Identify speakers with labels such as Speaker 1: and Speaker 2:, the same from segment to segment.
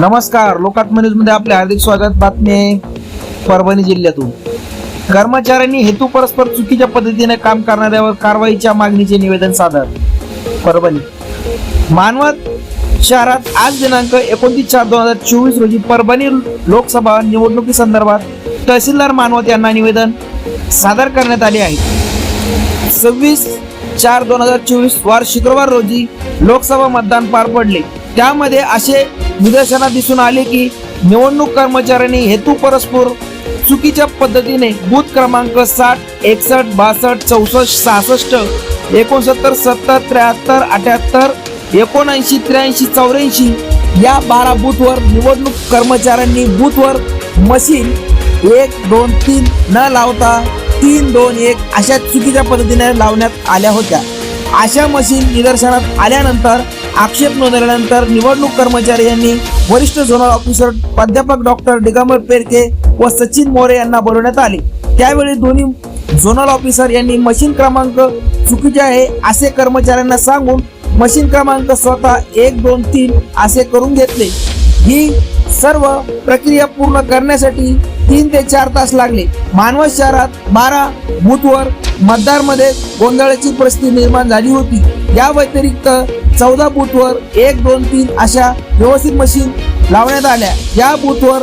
Speaker 1: नमस्कार. लोकात्म न्यूजमध्ये आपले हार्दिक स्वागत. बातमी आहे परभणी जिल्ह्यातून. कर्मचाऱ्यांनी हेतू परस्पर चुकीच्या पद्धतीने काम करणाऱ्यावर कारवाईच्या मागणीचे निवेदन सादर. परभणी. मानवत शहरात आज दिनांक एकोणतीस चार दोन हजार चोवीस रोजी परभणी लोकसभा निवडणुकी संदर्भात तहसीलदार मानवत यांना निवेदन सादर करण्यात आले आहे. सव्वीस चार दोन हजार चोवीस वार शुक्रवार रोजी लोकसभा मतदान पार पडले. त्यामध्ये असे निदर्शनात दिसून आले की निवडणूक कर्मचाऱ्यांनी हेतू परस्पर चुकीच्या पद्धतीने बूथ क्रमांक साठ एकसष्ट बासष्ट चौसष्ट सहासष्ट एकोणसत्तर सत्तर त्र्याहत्तर अठ्याहत्तर एकोणऐंशी त्र्याऐंशी चौऱ्याऐंशी या बारा बूथवर निवडणूक कर्मचाऱ्यांनी बूथवर मशीन एक दोन तीन न लावता तीन दोन एक अशा चुकीच्या पद्धतीने लावण्यात आल्या होत्या. अशा मशीन निदर्शनात आल्यानंतर आक्षेप नोंदवल्यानंतर निवडणूक कर्मचारी यांनी वरिष्ठ झोनल ऑफिसर प्राध्यापक डॉक्टर दिगंबर पेरके व सचिन मोरे यांना बोलवण्यात आले. त्यावेळी दोन्ही झोनल ऑफिसर यांनी मशीन क्रमांक चुकीचे आहे असे कर्मचाऱ्यांना सांगून मशीन क्रमांक स्वतः एक दोन तीन असे करून घेतले. ही सर्व प्रक्रिया पूर्ण करण्यासाठी तीन ते चार तास लागले. मानवत शहरात बारा बूथवर मतदारमध्ये गोंधळाची परिस्थिती निर्माण झाली होती. या व्यतिरिक्त चौदा बूथवर एक दोन तीन अशा व्यवस्थित मशीन लावण्यात आल्या. या बूथवर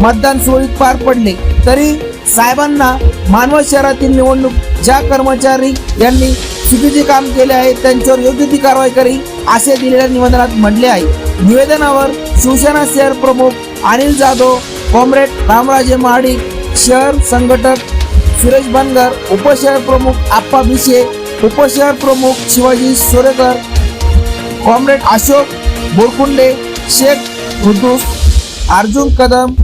Speaker 1: मतदान सुरळीत पार पडले. तरी साहेबांना मानवत शहरातील निवडणूक ज्या कर्मचारी यांनी चुकीचे काम केले आहे त्यांच्यावर योग्य ती कारवाई करी असे दिलेल्या निवेदनात म्हटले आहे. निवेदनावर शिवसेना शहर प्रमुख अनिल जाधव कॉम्रेड रामराजे महाडिक शहर संघटक सुरेश बनगर उपशहर प्रमुख आप्पा भिशे उपशहर प्रमुख शिवाजी सोरेकर कॉम्रेड अशोक बोरकुंडे शेख रुदूस अर्जुन कदम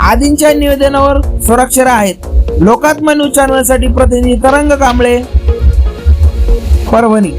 Speaker 1: आदींच्या निवेदनावर स्वराक्षर आहेत. लोकात्म न्यूज चॅनलसाठी प्रतिनिधी तरंग कांबळे परभणी.